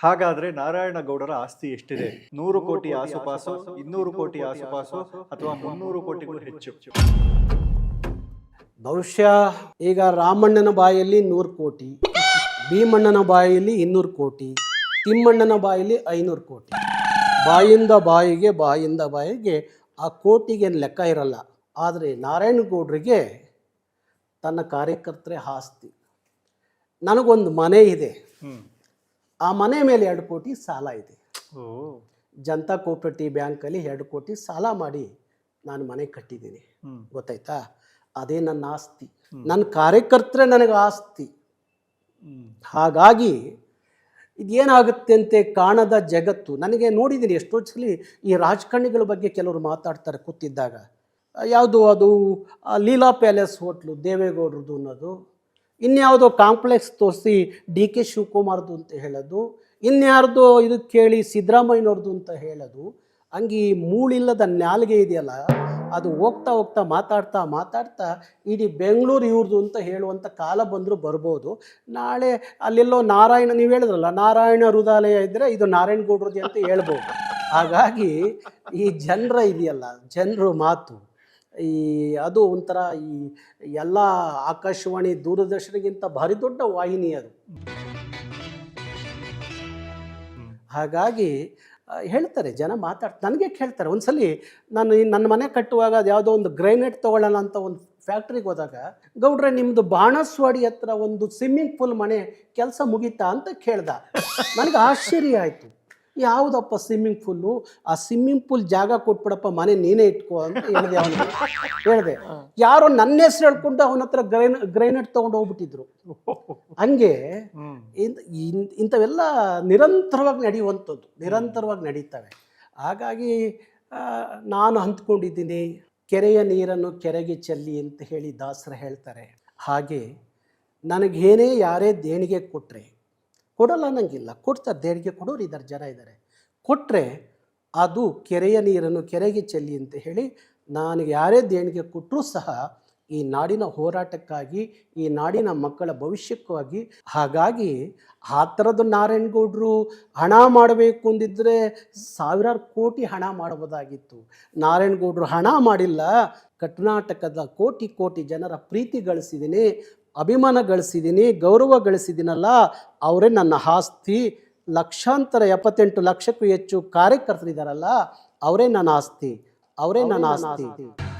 ಹಾಗಾದ್ರೆ ನಾರಾಯಣಗೌಡರ ಆಸ್ತಿ ಎಷ್ಟಿದೆ? ನೂರು ಕೋಟಿ ಆಸುಪಾಸು ಇನ್ನೂರು ಕೋಟಿ ಆಸುಪಾಸು ಅಥವಾ ಮುನ್ನೂರು ಕೋಟಿಗೂ ಹೆಚ್ಚು? ಬಹುಶಃ ಈಗ ರಾಮಣ್ಣನ ಬಾಯಲ್ಲಿ ನೂರು ಕೋಟಿ ಭೀಮಣ್ಣನ ಬಾಯಲ್ಲಿ ಇನ್ನೂರು ಕೋಟಿ ತಿಮ್ಮಣ್ಣನ ಬಾಯಲ್ಲಿ ಐನೂರು ಕೋಟಿ. ಬಾಯಿಂದ ಬಾಯಿಗೆ ಬಾಯಿಂದ ಬಾಯಿಗೆ ಆ ಕೋಟಿಗೆ ಲೆಕ್ಕ ಇರಲ್ಲ. ಆದರೆ ನಾರಾಯಣ ನಾರಾಯಣಗೌಡರಿಗೆ ತನ್ನ ಕಾರ್ಯಕರ್ತರೇ ಆಸ್ತಿ. ನನಗೊಂದು ಮನೆ ಇದೆ. ಆ ಮನೆ ಮೇಲೆ ಎರಡು ಕೋಟಿ ಸಾಲ ಇದೆ. ಜನತಾ ಕೋಪರೇಟಿವ್ ಬ್ಯಾಂಕಲ್ಲಿ ಎರಡು ಕೋಟಿ ಸಾಲ ಮಾಡಿ ನಾನು ಮನೆ ಕಟ್ಟಿದ್ದೀನಿ. ಗೊತ್ತಾಯ್ತಾ? ಅದೇ ನನ್ನ ಆಸ್ತಿ. ನನ್ನ ಕಾರ್ಯಕರ್ತರೇ ನನಗೆ ಆಸ್ತಿ. ಹಾಗಾಗಿ ಇದೇನಾಗುತ್ತೆ ಅಂತೆ ಕಾಣದ ಜಗತ್ತು. ನನಗೆ ನೋಡಿದ್ದೀನಿ ಎಷ್ಟೋ ಸಲ ಈ ರಾಜಕಾರಣಿಗಳ ಬಗ್ಗೆ ಕೆಲವರು ಮಾತಾಡ್ತಾರೆ ಕೂತಿದ್ದಾಗ. ಯಾವುದು ಅದು ಲೀಲಾ ಪ್ಯಾಲೇಸ್ ಹೋಟ್ಲು ದೇವೇಗೌಡರದು ಅನ್ನೋದು. ಇನ್ಯಾವುದೋ ಕಾಂಪ್ಲೆಕ್ಸ್ ತೋರಿಸಿ ಡಿ ಕೆ ಶಿವಕುಮಾರ್ದು ಅಂತ ಹೇಳೋದು, ಇನ್ಯಾರ್ದು ಇದು ಕೇಳಿ ಸಿದ್ದರಾಮಯ್ಯನವ್ರದ್ದು ಅಂತ ಹೇಳೋದು, ಹಂಗೆ ಈ ಮೂಳಿಲ್ಲದ ನಾಲ್ಗೆ ಇದೆಯಲ್ಲ, ಅದು ಹೋಗ್ತಾ ಹೋಗ್ತಾ ಮಾತಾಡ್ತಾ ಮಾತಾಡ್ತಾ ಇಡೀ ಬೆಂಗಳೂರು ಇವ್ರದ್ದು ಅಂತ ಹೇಳುವಂಥ ಕಾಲ ಬಂದರೂ ಬರ್ಬೋದು. ನಾಳೆ ಅಲ್ಲೆಲ್ಲೋ ನಾರಾಯಣ, ನೀವು ಹೇಳಿದ್ರಲ್ಲ, ನಾರಾಯಣ ಹೃದಯಾಲಯ ಇದ್ದರೆ ಇದು ನಾರಾಯಣಗೌಡ್ರದ್ದು ಅಂತ ಹೇಳ್ಬೋದು. ಹಾಗಾಗಿ ಈ ಜನರ ಇದೆಯಲ್ಲ, ಜನರು ಮಾತು. ಈ ಅದು ಒಂಥರ ಈ ಎಲ್ಲ ಆಕಾಶವಾಣಿ ದೂರದರ್ಶನಗಿಂತ ಭಾರಿ ದೊಡ್ಡ ವಾಹಿನಿ ಅದು. ಹಾಗಾಗಿ ಹೇಳ್ತಾರೆ, ಜನ ಮಾತಾಡ್ತಾರೆ ನನಗೆ ಕೇಳ್ತಾರೆ. ಒಂದ್ಸಲಿ ನಾನು ನನ್ನ ಮನೆ ಕಟ್ಟುವಾಗ ಅದು ಯಾವುದೋ ಒಂದು ಗ್ರೈನೇಟ್ ತೊಗೊಳ್ಳೋಣ ಅಂತ ಒಂದು ಫ್ಯಾಕ್ಟ್ರಿಗೆ ಹೋದಾಗ, ಗೌಡ್ರೆ ನಿಮ್ಮದು ಬಾಣಸ್ವಾಡಿ ಹತ್ರ ಒಂದು ಸ್ವಿಮ್ಮಿಂಗ್ ಪೂಲ್ ಮನೆ ಕೆಲಸ ಮುಗೀತಾ ಅಂತ ಕೇಳ್ದ. ನನಗೆ ಆಶ್ಚರ್ಯ ಆಯಿತು. ಯಾವುದಪ್ಪ ಸ್ವಿಮ್ಮಿಂಗ್ ಪೂಲು ಆ ಸ್ವಿಮ್ಮಿಂಗ್ ಪೂಲ್ ಜಾಗ ಕೊಟ್ಬಿಡಪ್ಪ ಮನೆ ನೀನೇ ಇಟ್ಕೋ ಅಂತ ಹೇಳಿದೆ ಅವನಿಗೆ ಹೇಳಿದೆ. ಯಾರೋ ನನ್ನ ಹೆಸರು ಹೇಳ್ಕೊಂಡು ಅವನ ಹತ್ರ ಗ್ರೈನ್ ಗ್ರೈನೇಟ್ ತೊಗೊಂಡು ಹೋಗ್ಬಿಟ್ಟಿದ್ರು. ಹಂಗೆ ಇಂಥವೆಲ್ಲ ನಿರಂತರವಾಗಿ ನಡೆಯುವಂಥದ್ದು ನಿರಂತರವಾಗಿ ನಡೀತವೆ. ಹಾಗಾಗಿ ನಾನು ಅಂದ್ಕೊಂಡಿದ್ದೀನಿ ಕೆರೆಯ ನೀರನ್ನು ಕೆರೆಗೆ ಚೆಲ್ಲಿ ಅಂತ ಹೇಳಿ ದಾಸರ ಹೇಳ್ತಾರೆ. ಹಾಗೆ ನನಗೇನೇ ಯಾರೇ ದೇಣಿಗೆ ಕೊಟ್ಟರೆ ಕೊಡಲ್ಲ ಅನ್ನಂಗಿಲ್ಲ ಕೊಡ್ತಾರೆ ದೇಣಿಗೆ ಕೊಡೋರು ಇದ್ದಾರೆ, ಜನ ಇದ್ದಾರೆ. ಕೊಟ್ಟರೆ ಅದು ಕೆರೆಯ ನೀರನ್ನು ಕೆರೆಗೆ ಚೆಲ್ಲಿ ಅಂತ ಹೇಳಿ ನಾನು ಯಾರೇ ದೇಣಿಗೆ ಕೊಟ್ಟರೂ ಸಹ ಈ ನಾಡಿನ ಹೋರಾಟಕ್ಕಾಗಿ, ಈ ನಾಡಿನ ಮಕ್ಕಳ ಭವಿಷ್ಯಕ್ಕಾಗಿ ಹಾಗಾಗಿ ಆ ಥರದ್ದು ನಾರಾಯಣಗೌಡರು ಹಣ ಮಾಡಬೇಕು ಅಂದಿದ್ರೆ ಸಾವಿರಾರು ಕೋಟಿ ಹಣ ಮಾಡಬಹುದಾಗಿತ್ತು ನಾರಾಯಣಗೌಡರು ಹಣ ಮಾಡಿಲ್ಲ, ಕರ್ನಾಟಕದ ಕೋಟಿ ಕೋಟಿ ಜನರ ಪ್ರೀತಿ ಗಳಿಸಿದ್ದೀನಿ. ಅಭಿಮಾನ ಗಳಿಸಿದ್ದೀನಿ ಗೌರವ ಗಳಿಸಿದ್ದೀನಲ್ಲ ಅವರೇ ನನ್ನ ಆಸ್ತಿ. ಲಕ್ಷಾಂತರ ಎಪ್ಪತ್ತೆಂಟು ಲಕ್ಷಕ್ಕೂ ಹೆಚ್ಚು ಕಾರ್ಯಕರ್ತರಿದ್ದಾರಲ್ಲ ಅವರೇ ನನ್ನ ಆಸ್ತಿ. ಅವರೇ ನನ್ನ ಆಸ್ತಿ.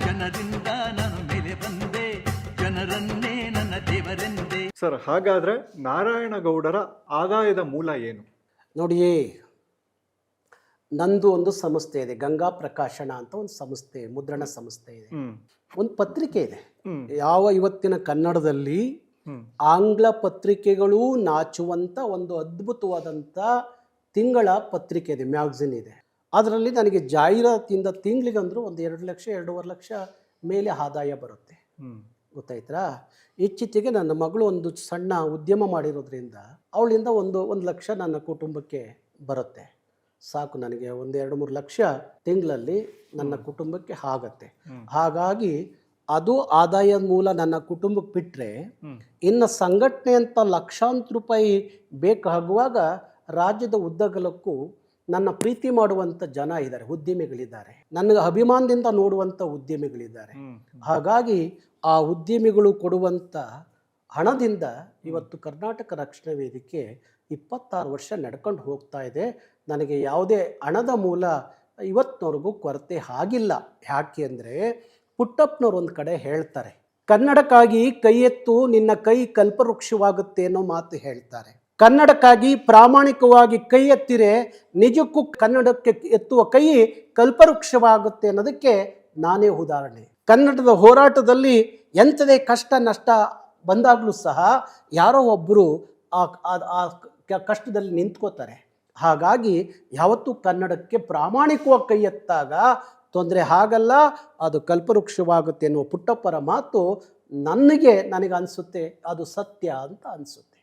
ಜನರಿಂದ ನಾನು ಮೇಲೆ ಬಂದೆ ಜನರನ್ನೇ ನನ್ನ ದೇವರೆಂದೆ. ಸರ್ ಹಾಗಾದ್ರೆ ನಾರಾಯಣಗೌಡರ ಆದಾಯದ ಮೂಲ ಏನು? ನೋಡಿಯೇ ನಂದು ಒಂದು ಸಂಸ್ಥೆ ಇದೆ ಗಂಗಾ ಪ್ರಕಾಶನ ಅಂತ ಒಂದು ಸಂಸ್ಥೆ ಮುದ್ರಣ ಸಂಸ್ಥೆ ಇದೆ. ಒಂದು ಪತ್ರಿಕೆ ಇದೆ. ಯಾವ ಇವತ್ತಿನ ಕನ್ನಡದಲ್ಲಿ ಆಂಗ್ಲ ಪತ್ರಿಕೆಗಳು ನಾಚುವಂತ ಒಂದು ಅದ್ಭುತವಾದಂಥ ತಿಂಗಳ ಪತ್ರಿಕೆ ಇದೆ ಮ್ಯಾಗ್ಝಿನ್ ಇದೆ. ಅದರಲ್ಲಿ ನನಗೆ ಜಾಹೀರಾತಿಂದ ತಿಂಗಳಿಗಂದ್ರೂ ಒಂದು ಎರಡು ಲಕ್ಷ ಎರಡೂವರೆ ಲಕ್ಷ ಮೇಲೆ ಆದಾಯ ಬರುತ್ತೆ. ಗೊತ್ತಾಯ್ತಾ ಇತ್ತೀಚೆಗೆ ನನ್ನ ಮಗಳು ಒಂದು ಸಣ್ಣ ಉದ್ಯಮ ಮಾಡಿರೋದ್ರಿಂದ ಅವಳಿಂದ ಒಂದು ಒಂದು ಲಕ್ಷ ನನ್ನ ಕುಟುಂಬಕ್ಕೆ ಬರುತ್ತೆ. ಸಾಕು ನನಗೆ ಒಂದು ಎರಡು ಮೂರು ಲಕ್ಷ ತಿಂಗಳಲ್ಲಿ ನನ್ನ ಕುಟುಂಬಕ್ಕೆ ಆಗತ್ತೆ. ಹಾಗಾಗಿ ಅದು ಆದಾಯದ ಮೂಲ ನನ್ನ ಕುಟುಂಬಕ್ಕೆ ಬಿಟ್ಟರೆ ಇನ್ನು ಸಂಘಟನೆ ಅಂತ ಲಕ್ಷಾಂತರ ರೂಪಾಯಿ ಬೇಕಾಗುವಾಗ ರಾಜ್ಯದ ಉದ್ದಗಲಕ್ಕೂ ನನ್ನ ಪ್ರೀತಿ ಮಾಡುವಂಥ ಜನ ಇದ್ದಾರೆ ಉದ್ಯಮಿಗಳಿದ್ದಾರೆ. ನನಗೆ ಅಭಿಮಾನದಿಂದ ನೋಡುವಂಥ ಉದ್ಯಮಿಗಳಿದ್ದಾರೆ. ಹಾಗಾಗಿ ಆ ಉದ್ಯಮಿಗಳು ಕೊಡುವಂಥ ಹಣದಿಂದ ಇವತ್ತು ಕರ್ನಾಟಕ ರಕ್ಷಣಾ ವೇದಿಕೆ ಇಪ್ಪತ್ತಾರು ವರ್ಷ ನಡ್ಕೊಂಡು ಹೋಗ್ತಾ ಇದೆ. ನನಗೆ ಯಾವುದೇ ಹಣದ ಮೂಲ ಇವತ್ತಿನವರೆಗೂ ಕೊರತೆ ಆಗಿಲ್ಲ. ಯಾಕೆ ಅಂದರೆ ಪುಟ್ಟಪ್ಪನವ್ರು ಒಂದು ಕಡೆ ಹೇಳ್ತಾರೆ ಕನ್ನಡಕ್ಕಾಗಿ ಕೈ ಎತ್ತು ನಿನ್ನ ಕೈ ಕಲ್ಪವೃಕ್ಷವಾಗುತ್ತೆ ಅನ್ನೋ ಮಾತು ಹೇಳ್ತಾರೆ. ಕನ್ನಡಕ್ಕಾಗಿ ಪ್ರಾಮಾಣಿಕವಾಗಿ ಕೈ ಎತ್ತಿರೆ ನಿಜಕ್ಕೂ ಕನ್ನಡಕ್ಕೆ ಎತ್ತುವ ಕೈ ಕಲ್ಪವೃಕ್ಷವಾಗುತ್ತೆ ಅನ್ನೋದಕ್ಕೆ ನಾನೇ ಉದಾಹರಣೆ. ಕನ್ನಡದ ಹೋರಾಟದಲ್ಲಿ ಎಂಥದೇ ಕಷ್ಟ ನಷ್ಟ ಬಂದಾಗಲೂ ಸಹ ಯಾರೋ ಒಬ್ಬರು ಆ ಕಷ್ಟದಲ್ಲಿ ನಿಂತ್ಕೋತಾರೆ. ಹಾಗಾಗಿ ಯಾವತ್ತೂ ಕನ್ನಡಕ್ಕೆ ಪ್ರಾಮಾಣಿಕವಾಗಿ ಕೈ ಎತ್ತಾಗ ತೊಂದರೆ ಆಗಲ್ಲ, ಅದು ಕಲ್ಪವೃಕ್ಷವಾಗುತ್ತೆ ಎನ್ನುವ ಪುಟ್ಟಪ್ಪರ ಮಾತು ನನಗೆ ನನಗೆ ಅನಿಸುತ್ತೆ ಅದು ಸತ್ಯ ಅಂತ ಅನಿಸುತ್ತೆ.